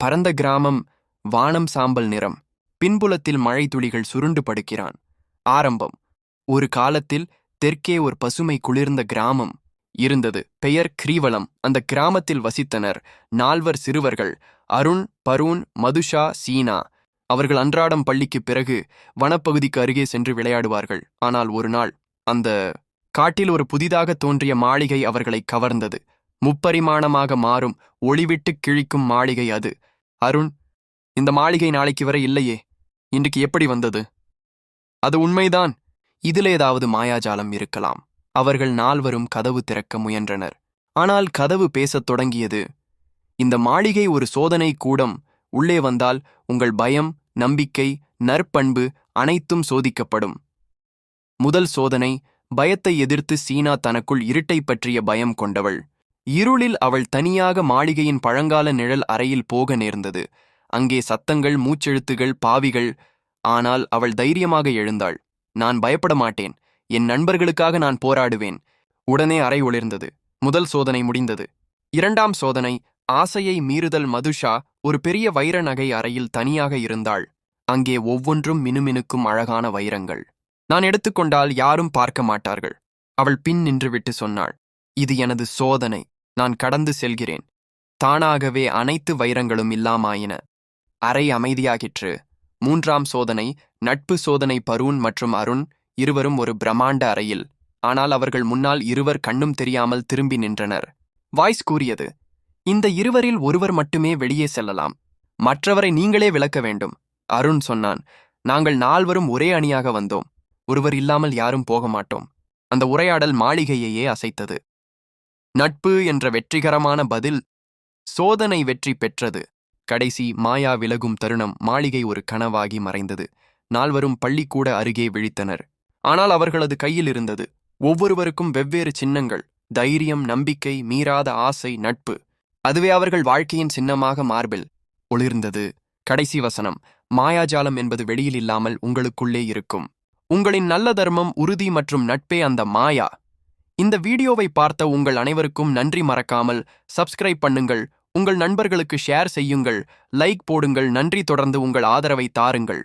பரந்த கிராமம் வானம் சாம்பல் நிறம். பின்புலத்தில் மழை துளிகள் சுருண்டு படுக்கிறான். ஆரம்பம். ஒரு காலத்தில் தெற்கே ஒரு பசுமை குளிர்ந்த கிராமம் இருந்தது. பெயர் கிரீவலம். அந்த கிராமத்தில் வசித்தனர் நால்வர் சிறுவர்கள் அருண் பருண் மதுஷா சீனா. அவர்கள் அன்றாடம் பள்ளிக்குப் பிறகு வனப்பகுதிக்கு அருகே சென்று விளையாடுவார்கள். ஆனால் ஒரு நாள் அந்த காட்டில் ஒரு புதிதாக தோன்றிய மாளிகை அவர்களை கவர்ந்தது. முப்பரிமாணமாக மாறும் ஒளிவிட்டு கிழிக்கும் மாளிகை அது. அருண் இந்த மாளிகை நாளைக்கு வரை இல்லையே. இன்றைக்கு எப்படி வந்தது? அது உண்மைதான். இதில் ஏதாவது மாயாஜாலம் இருக்கலாம். அவர்கள் நால்வரும் கதவு திறக்க முயன்றனர். ஆனால் கதவு பேசத் தொடங்கியது. இந்த மாளிகை ஒரு சோதனை கூடம். உள்ளே வந்தால் உங்கள் பயம் நம்பிக்கை நற்பண்பு அனைத்தும் சோதிக்கப்படும். முதல் சோதனை பயத்தை எதிர்த்து சீனா தனக்குள் இருட்டை பற்றிய பயம் கொண்டவள். இருளில் அவள் தனியாக மாளிகையின் பழங்கால நிழல் அறையில் போக நேர்ந்தது. அங்கே சத்தங்கள் மூச்செழுத்துகள் பாவிகள். ஆனால் அவள் தைரியமாக எழுந்தாள். நான் பயப்பட மாட்டேன். என் நண்பர்களுக்காக நான் போராடுவேன். உடனே அறை ஒளிர்ந்தது. முதல் சோதனை முடிந்தது. இரண்டாம் சோதனை ஆசையை மீறுதல் மதுஷா ஒரு பெரிய வைர நகை அறையில் தனியாக இருந்தாள். அங்கே ஒவ்வொன்றும் மினுமினுக்கும் அழகான வைரங்கள். நான் எடுத்துக்கொண்டால் யாரும் பார்க்க மாட்டார்கள். அவள் பின் நின்றுவிட்டு சொன்னாள். இது எனது சோதனை. நான் கடந்து செல்கிறேன். தானாகவே அனைத்து வைரங்களும் இல்லாமாயின. அறை அமைதியாகிற்று. மூன்றாம் சோதனை நட்பு சோதனை பரூன் மற்றும் அருண் இருவரும் ஒரு பிரம்மாண்ட அறையில். ஆனால் அவர்கள் முன்னால் இருவர் கண்ணும் தெரியாமல் திரும்பி நின்றனர். வாய்ஸ் கூறியது இந்த இருவரில் ஒருவர் மட்டுமே வெளியே செல்லலாம். மற்றவரை நீங்களே விளக்க வேண்டும் அருண் சொன்னான். நாங்கள் நால்வரும் ஒரே அணியாக வந்தோம். ஒருவர் இல்லாமல் யாரும் போக மாட்டோம். அந்த உரையாடல் மாளிகையையே அசைத்தது. நட்பு என்ற வெற்றிகரமான பதில் சோதனை வெற்றி பெற்றது. கடைசி மாயா விலகும் தருணம் மாளிகை ஒரு கனவாகி மறைந்தது. நால்வரும் பள்ளிக்கூட அருகே விழித்தனர். ஆனால் அவர்களது கையில் இருந்தது. ஒவ்வொருவருக்கும் வெவ்வேறு சின்னங்கள் தைரியம் நம்பிக்கை மீறாத ஆசை நட்பு. அதுவே அவர்கள் வாழ்க்கையின் சின்னமாக மார்பில் ஒளிர்ந்தது. கடைசி வசனம் மாயாஜாலம் என்பது வெளியில் இல்லாமல் உங்களுக்குள்ளே இருக்கும். உங்களின் நல்ல தர்மம் உறுதி மற்றும் நட்பே அந்த மாயா. இந்த வீடியோவை பார்த்த உங்கள் அனைவருக்கும் நன்றி மறக்காமல் சப்ஸ்கிரைப் பண்ணுங்கள். உங்கள் நண்பர்களுக்கு ஷேர் செய்யுங்கள். லைக் போடுங்கள். நன்றி தொடர்ந்து உங்கள் ஆதரவை தாருங்கள்.